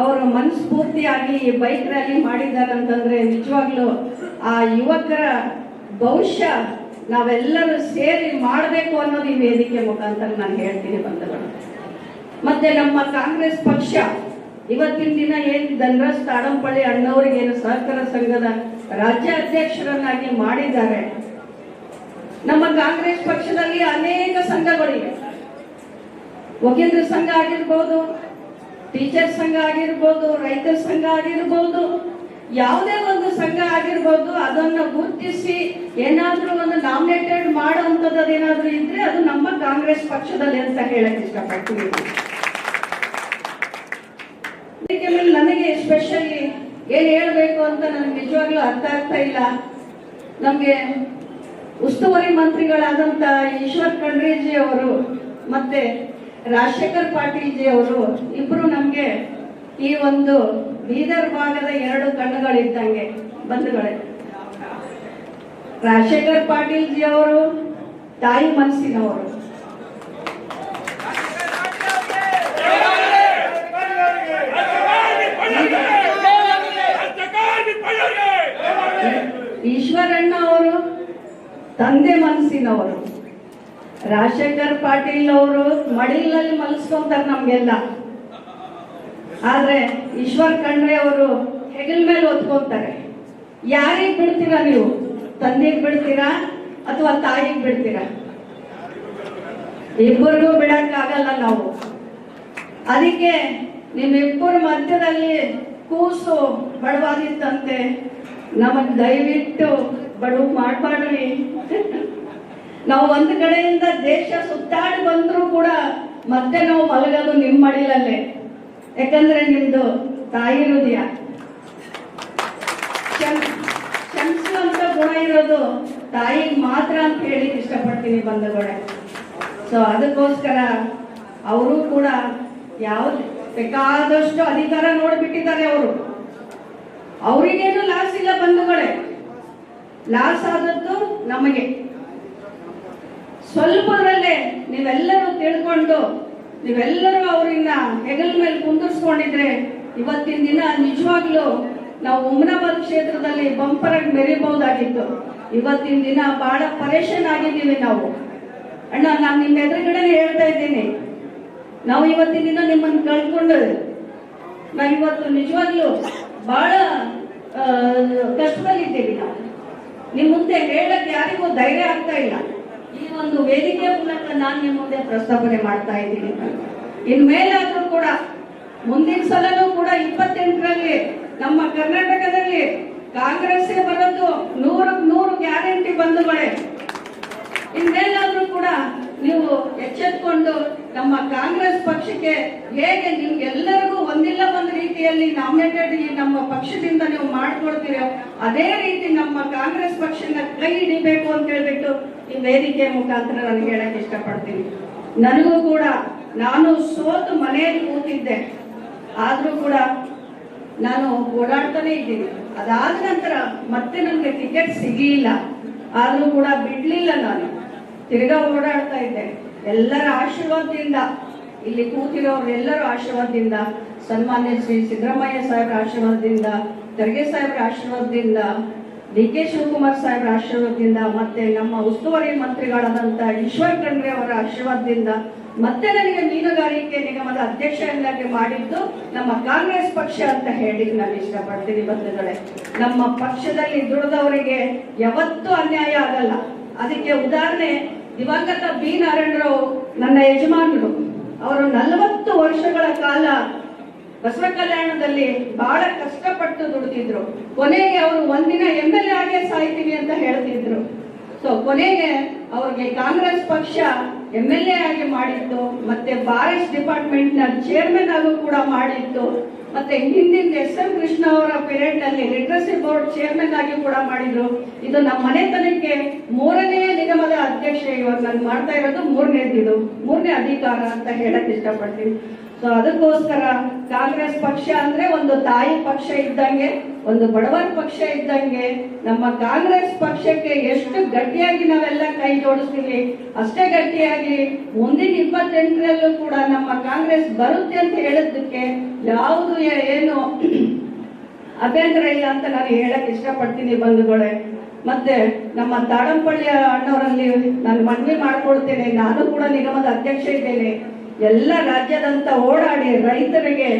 ಅವರು ಮನಸ್ಫೂರ್ತಿಯಾಗಿ ಈ bike rally ಮಾಡಿದ್ದಾರೆ ಅಂತಂದ್ರೆ ನಿಜವಾಗ್ಲೂ ಆ ಯುವಕರ ಭವಿಷ್ಯ ನಾವೆಲ್ಲರೂ ಸೇರಿ ಮಾಡಬೇಕು ಅನ್ನೋದು ಈ ವೇದಿಕೆ ಮುಖಾಂತರ ನಾನು ಹೇಳ್ತೀನಿ ಬಂಧುಗಳು. ಮತ್ತೆ ನಮ್ಮ ಕಾಂಗ್ರೆಸ್ ಪಕ್ಷ ಇವತ್ತಿನ ದಿನ ಏನ್ ಧನರಾಜ್ ತಾಡಂಪಳ್ಳಿ ಅಣ್ಣವರಿಗೆ ಏನು ಸಹಕಾರ ಸಂಘದ ರಾಜ್ಯ ಅಧ್ಯಕ್ಷರನ್ನಾಗಿ ಮಾಡಿದ್ದಾರೆ. ನಮ್ಮ ಕಾಂಗ್ರೆಸ್ ಪಕ್ಷದಲ್ಲಿ ಅನೇಕ ಸಂಘಗಳಿವೆ. ವಕೀಲರ ಸಂಘ ಆಗಿರ್ಬೋದು ಟೀಚರ್ ಸಂಘ ಆಗಿರ್ಬೋದು, ರೈತರ ಸಂಘ ಆಗಿರ್ಬೋದು, ಯಾವುದೇ ಒಂದು ಸಂಘ ಆಗಿರ್ಬೋದು, ಅದನ್ನ ಗುರುತಿಸಿ ಏನಾದ್ರೂ ಒಂದು ನಾಮಿನೇಟೆಡ್ ಮಾಡುವಂಥದ್ದು ಏನಾದ್ರೂ ಇದ್ರೆ ಅದು ನಮ್ಮ ಕಾಂಗ್ರೆಸ್ ಪಕ್ಷದಲ್ಲಿ ಅಂತ ಹೇಳಕ್ ಮೇಲೆ ನನಗೆ ಸ್ಪೆಷಲಿ ಏನ್ ಹೇಳ್ಬೇಕು ಅಂತ ನನಗೆ ನಿಜವಾಗ್ಲೂ ಅರ್ಥ ಆಗ್ತಾ ಇಲ್ಲ. ನಮ್ಗೆ ಉಸ್ತುವಾರಿ ಮಂತ್ರಿಗಳಾದಂತ ಈಶ್ವರ್ ಖಂಡ್ರೇಜಿ ಅವರು ಮತ್ತೆ ರಾಜಶೇಖರ್ ಪಾಟೀಲ್ ಜಿ ಅವರು ಇಬ್ರು ನಮ್ಗೆ ಈ ಒಂದು ಬೀದರ್ ಭಾಗದ ಎರಡು ಕಣ್ಣುಗಳಿದ್ದಂಗೆ ಬಂಧುಗಳೇ. ರಾಜಶೇಖರ್ ಪಾಟೀಲ್ ಜಿ ಅವರು ತಾಯಿ ಮನಸ್ಸಿನವರು. ಈಶ್ವರಣ್ಣ ಅವರು ತಂದೆ ಮನಸ್ಸಿನವರು. ರಾಜಶೇಖರ್ ಪಾಟೀಲ್ ಅವರು ಮಡಿಲಲ್ಲಿ ಮಲಸ್ಕೊಂತಾರೆ ನಮ್ಗೆಲ್ಲ. ಆದ್ರೆ ಈಶ್ವರ್ ಖಂಡ್ರೆ ಅವರು ಹೆಗಲ್ ಮೇಲೆ ಒತ್ಕೊಂತಾರೆ ಯಾರಿಗೆ ಬಿಡ್ತೀರಾ ನೀವು? ತಂದೆಗೆ ಬಿಡ್ತೀರಾ ಅಥವಾ ತಾಯಿಗೆ ಬಿಡ್ತೀರಾ? ಇಬ್ಬರಿಗೂ ಬಿಡಕ್ ಆಗಲ್ಲ ನಾವು. ಅದಕ್ಕೆ ನಿಮ್ಮಿಬ್ಬರ ಮಧ್ಯದಲ್ಲಿ ಕೂಸು ಬಡವಾಗಿತ್ತಂತೆ ನಮಗ್ ದಯವಿಟ್ಟು ಬಡವು ಮಾಡಬಾರ್ರಿ. ನಾವು ಒಂದ್ ಕಡೆಯಿಂದ ದೇಶ ಸುತ್ತಾಡಿ ಬಂದ್ರು ಕೂಡ ಮತ್ತೆ ನಾವು ಮಲಗೋದು ನಿಮ್ಮ ಮಡಿಲಲ್ಲೇ. ಯಾಕಂದ್ರೆ ನಿಮ್ದು ತಾಯಿ ಹೃದಯ. ಕ್ಷಮಿಸುವಂತ ಗುಣ ಇರೋದು ತಾಯಿಗೆ ಮಾತ್ರ ಅಂತ ಹೇಳಿ ಇಷ್ಟಪಡ್ತೀನಿ ಬಂಧುಗಳೇ. ಸೊ ಅದಕ್ಕೋಸ್ಕರ ಅವರು ಕೂಡ ಯಾವ್ದು ಬೇಕಾದಷ್ಟು ಅಧಿಕಾರ ನೋಡ್ಬಿಟ್ಟಿದ್ದಾರೆ ಅವರು. ಅವರಿಗೇನು ಲಾಸ್ ಇಲ್ಲ ಬಂಧುಗಳೇ. ಲಾಸ್ ಆದದ್ದು ನಮಗೆ. ಸ್ವಲ್ಪದರಲ್ಲೇ ನೀವೆಲ್ಲರೂ ತಿಳ್ಕೊಂಡು, ನೀವೆಲ್ಲರೂ ಅವರಿಂದ ಹೆಗಲ ಮೇಲೆ ಕುಂದಿರ್ಸ್ಕೊಂಡಿದ್ರೆ ಇವತ್ತಿನ ದಿನ ನಿಜವಾಗ್ಲೂ ನಾವು ಉಮ್ನಾಬಾದ್ ಕ್ಷೇತ್ರದಲ್ಲಿ ಬಂಪರ್ ಆಗಿ ಮೆರಿಬಹುದಾಗಿತ್ತು. ಇವತ್ತಿನ ದಿನ ಬಹಳ ಪರೇಷನ್ ಆಗಿದ್ದೀವಿ ನಾವು. ಅಣ್ಣ, ನಾನು ನಿಮ್ಮ ಎದುರುಗಡೆ ಹೇಳ್ತಾ ಇದ್ದೀನಿ. ನಾವು ಇವತ್ತಿನ ದಿನ ನಿಮ್ಮನ್ನು ಕಳ್ಕೊಂಡು, ನಾವು ಇವತ್ತು ನಿಜವಾಗ್ಲೂ ಬಹಳ ಕಷ್ಟದಲ್ಲಿದ್ದೀವಿ ನಾವು. ನಿಮ್ಮ ಮುಂದೆ ಹೇಳಕ್ ಯಾರಿಗೂ ಧೈರ್ಯ ಆಗ್ತಾ ಇಲ್ಲ. ಈ ಒಂದು ವೇದಿಕೆ ಮೂಲಕ ನಾನು ನಿಮ್ಮ ಮುಂದೆ ಪ್ರಸ್ತಾಪನೆ ಮಾಡ್ತಾ ಇದ್ದೀನಿ. ಇನ್ಮೇಲಾದ್ರೂ ಕೂಡ, ಮುಂದಿನ ಸಲನೂ ಕೂಡ ಇಪ್ಪತ್ತೆಂಟರಲ್ಲಿ ನಮ್ಮ ಕರ್ನಾಟಕದಲ್ಲಿ ಕಾಂಗ್ರೆಸ್ ಬರೋದು ನೂರು ನೂರು ಗ್ಯಾರಂಟಿ ಬಂಧುಗಳೇ. ಇನ್ಮೇಲಾದ್ರೂ ಕೂಡ ನೀವು ಎಚ್ಚೆತ್ಕೊಂಡು ನಮ್ಮ ಕಾಂಗ್ರೆಸ್ ಪಕ್ಷಕ್ಕೆ ಹೇಗೆ ನಿಮ್ಗೆಲ್ಲರಿಗೂ ಒಂದಿಲ್ಲ ಒಂದು ರೀತಿಯಲ್ಲಿ ನಾಮಿನೇಟೆಡ್ ನಮ್ಮ ಪಕ್ಷದಿಂದ ನೀವು ಮಾಡ್ಕೊಡ್ತೀರೋ, ಅದೇ ರೀತಿ ನಮ್ಮ ಕಾಂಗ್ರೆಸ್ ಪಕ್ಷನ ಕೈ ಹಿಡಿಬೇಕು ಅಂತ ಹೇಳ್ಬಿಟ್ಟು ಈ ವೇದಿಕೆ ಮುಖಾಂತರ ನನಗೆ ಹೇಳಕ್ ಇಷ್ಟಪಡ್ತೀನಿ. ನನಗೂ ಕೂಡ ನಾನು ಸೋತು ಮನೆಯಲ್ಲಿ ಕೂತಿದ್ದೆ. ಆದ್ರೂ ಕೂಡ ನಾನು ಓಡಾಡ್ತಾನೆ ಇದ್ದೀನಿ. ಅದಾದ ನಂತರ ಮತ್ತೆ ನನಗೆ ಟಿಕೆಟ್ ಸಿಗಲಿಲ್ಲ. ಆದ್ರೂ ಕೂಡ ಬಿಡ್ಲಿಲ್ಲ ನಾನು. ತಿರ್ಗಾ ಓಡಾಡ್ತಾ ಇದ್ದೆ. ಎಲ್ಲರ ಆಶೀರ್ವಾದದಿಂದ, ಇಲ್ಲಿ ಕೂತಿರೋರೆಲ್ಲರೂ ಆಶೀರ್ವಾದದಿಂದ, ಸನ್ಮಾನ್ಯ ಶ್ರೀ ಸಿದ್ದರಾಮಯ್ಯ ಸಾಹೇಬ್ರ ಆಶೀರ್ವಾದದಿಂದ ಖರ್ಗೆ ಸಾಹೇಬ್ರ ಆಶೀರ್ವಾದದಿಂದ ಡಿ ಕೆ ಶಿವಕುಮಾರ್ ಸಾಹೇಬ್ರ ಆಶೀರ್ವಾದದಿಂದ ಮತ್ತೆ ನಮ್ಮ ಉಸ್ತುವಾರಿ ಮಂತ್ರಿಗಳಾದಂತ ಈಶ್ವರ್ ಖಂಡ್ರೆ ಅವರ ಆಶೀರ್ವಾದದಿಂದ ಮತ್ತೆ ನನಗೆ ಮೀನುಗಾರಿಕೆ ನಿಗಮದ ಅಧ್ಯಕ್ಷರನ್ನಾಗಿ ಮಾಡಿದ್ದು ನಮ್ಮ ಕಾಂಗ್ರೆಸ್ ಪಕ್ಷ ಅಂತ ಹೇಳಿ ನಾನು ಇಷ್ಟಪಡ್ತೀನಿ ಬಂಧುಗಳೇ. ನಮ್ಮ ಪಕ್ಷದಲ್ಲಿ ದುಡಿದವರಿಗೆ ಯಾವತ್ತೂ ಅನ್ಯಾಯ ಆಗಲ್ಲ. ಅದಕ್ಕೆ ಉದಾಹರಣೆ, ದಿವಂಗತ ಬಿ ನಾರಾಯಣರಾವ್ ನನ್ನ ಯಜಮಾನರು. ಅವರು ನಲವತ್ತು ವರ್ಷಗಳ ಕಾಲ ಬಸವ ಕಲ್ಯಾಣದಲ್ಲಿ ಬಹಳ ಕಷ್ಟಪಟ್ಟು ದುಡಿದಿದ್ರು ಕೊನೆಗೆ ಅವರು ಒಂದಿನ ಎಂ ಎಲ್ ಎ ಆಗೇ ಸಾಯ್ತೀವಿ ಅಂತ ಹೇಳ್ತಿದ್ರು. ಸೊ ಕೊನೆಗೆ ಅವ್ರಿಗೆ ಕಾಂಗ್ರೆಸ್ ಪಕ್ಷ ಎಂ ಎಲ್ ಎ ಆಗಿ ಮಾಡಿತ್ತು, ಮತ್ತೆ ಫಾರೆಸ್ಟ್ ಡಿಪಾರ್ಟ್ಮೆಂಟ್ನ ಚೇರ್ಮನ್ ಆಗು ಕೂಡ ಮಾಡಿತ್ತು, ಮತ್ತೆ ಹಿಂದಿನ ಎಸ್ ಎಂ ಕೃಷ್ಣ ಅವರ ಪೀರಿಯಡ್ನಲ್ಲಿ ಲಿಟ್ರಸಿ ಬೋರ್ಡ್ ಚೇರ್ಮನ್ ಆಗಿ ಕೂಡ ಮಾಡಿದ್ರು. ಇದು ನಮ್ಮ ಮನೆತನಕ್ಕೆ ಮೂರನೇ ನಿಗಮದ ಅಧ್ಯಕ್ಷ ಇವಾಗ ನಾನು ಮಾಡ್ತಾ ಇರೋದು ಮೂರನೇ ಇದು ಮೂರನೇ ಅಧಿಕಾರ ಅಂತ ಹೇಳಕ್ ಇಷ್ಟಪಡ್ತೀನಿ. ಸೊ ಅದಕ್ಕೋಸ್ಕರ ಕಾಂಗ್ರೆಸ್ ಪಕ್ಷ ಅಂದ್ರೆ ಒಂದು ತಾಯಿ ಪಕ್ಷ ಇದ್ದಂಗೆ, ಒಂದು ಬಡವರ ಪಕ್ಷ ಇದ್ದಂಗೆ, ನಮ್ಮ ಕಾಂಗ್ರೆಸ್ ಪಕ್ಷಕ್ಕೆ ಎಷ್ಟು ಗಟ್ಟಿಯಾಗಿ ನಾವೆಲ್ಲ ಕೈ ಜೋಡಿಸ್ತೀವಿ, ಅಷ್ಟೇ ಗಟ್ಟಿಯಾಗಿ ಮುಂದಿನ ಇಪ್ಪತ್ತೆಂಟರಲ್ಲೂ ಕೂಡ ನಮ್ಮ ಕಾಂಗ್ರೆಸ್ ಬರುತ್ತೆ ಅಂತ ಹೇಳಿದ್ದಕ್ಕೆ ಯಾವುದು ಏನು ಅಭ್ಯಂತರ ಇಲ್ಲ ಅಂತ ನಾನು ಹೇಳಕ್ ಇಷ್ಟಪಡ್ತೀನಿ ಬಂಧುಗಳೇ. ಮತ್ತೆ ನಮ್ಮ ತಾಡಂಪಳ್ಳಿಯ ಅಣ್ಣವರಲ್ಲಿ ನಾನು ಮನವಿ ಮಾಡ್ಕೊಳ್ತೇನೆ, ನಾನು ಕೂಡ ನಿಗಮದ ಅಧ್ಯಕ್ಷ ಇದ್ದೇನೆ. ಎಲ್ಲ ರಾಜ್ಯದಂತ ಓಡಾಡಿ ರೈತರಿಗೆ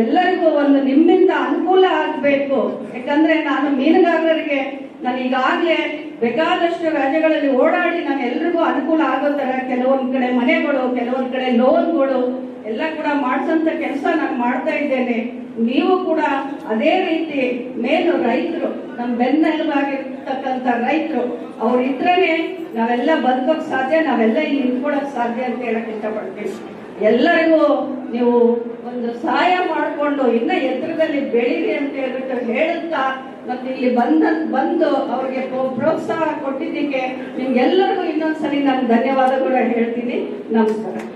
ಎಲ್ಲರಿಗೂ ಒಂದು ನಿಮ್ಮಿಂದ ಅನುಕೂಲ ಆಗಬೇಕು. ಯಾಕಂದ್ರೆ ನಾನು ಮೀನುಗಾರರಿಗೆ ನಾನು ಈಗಾಗಲೇ ಬೇಕಾದಷ್ಟು ರಾಜ್ಯಗಳಲ್ಲಿ ಓಡಾಡಿ ನಾನು ಎಲ್ರಿಗೂ ಅನುಕೂಲ ಆಗೋ ತರ ಕೆಲವೊಂದ್ ಕಡೆ ಮನೆಗಳು, ಕೆಲವೊಂದ್ ಕಡೆ ಲೋನ್ಗಳು ಎಲ್ಲ ಕೂಡ ಮಾಡಿಸಂತ ಕೆಲಸ ನಾನು ಮಾಡ್ತಾ ಇದ್ದೇನೆ. ನೀವು ಕೂಡ ಅದೇ ರೀತಿ ಮೇಲು ರೈತರು ನಮ್ಮ ಬೆನ್ನೆಲುಬಾಗಿರ್ತಕ್ಕಂಥ ರೈತರು ಅವ್ರು ಇದ್ರೇನೆ ನಾವೆಲ್ಲ ಬದುಕೋಕ್ ಸಾಧ್ಯ, ನಾವೆಲ್ಲ ಇಲ್ಲಿ ನಿಂತ್ಕೊಳಕ್ ಸಾಧ್ಯ ಅಂತ ಹೇಳಕ್ ಇಷ್ಟಪಡ್ತೀನಿ. ಎಲ್ಲರಿಗೂ ನೀವು ಒಂದು ಸಹಾಯ ಮಾಡಿಕೊಂಡು ಇನ್ನ ಎತ್ತರದಲ್ಲಿ ಬೆಳೀರಿ ಅಂತ ಹೇಳ್ಬಿಟ್ಟು ಹೇಳುತ್ತಾ ಮತ್ತೆ ಇಲ್ಲಿ ಬಂದ, ಬಂದು ಅವ್ರಿಗೆ ಪ್ರೋ- ಪ್ರೋತ್ಸಾಹ ಕೊಟ್ಟಿದ್ದಕ್ಕೆ ನಿಮ್ಗೆಲ್ಲರಿಗೂ ಇನ್ನೊಂದ್ಸರಿ ನಾನು ಧನ್ಯವಾದಗಳು ಹೇಳ್ತೀನಿ. ನಮಸ್ಕಾರ.